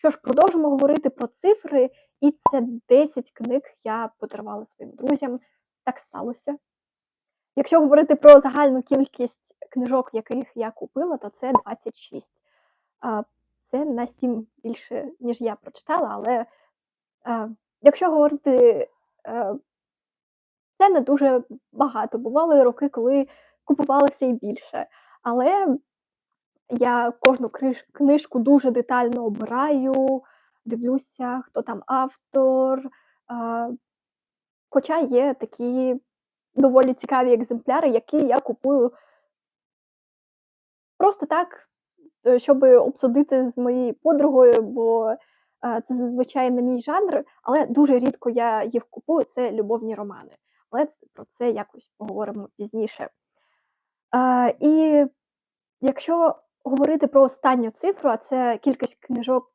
Що ж, продовжимо говорити про цифри, і це 10 книг я подарувала своїм друзям. Так сталося. Якщо говорити про загальну кількість книжок, яких я купила, то це 26. Це на 7 більше, ніж я прочитала, але якщо говорити, е, це не дуже багато. Бували роки, коли купувала все і більше. Але я кожну книжку дуже детально обираю, дивлюся, хто там автор. Хоча є такі доволі цікаві екземпляри, які я купую просто так, е, щоб обсудити з моєю подругою, бо е, це зазвичай не мій жанр, але дуже рідко я їх купую. Це любовні романи. Але про це якось поговоримо пізніше. Е, І якщо говорити про останню цифру, а це кількість книжок,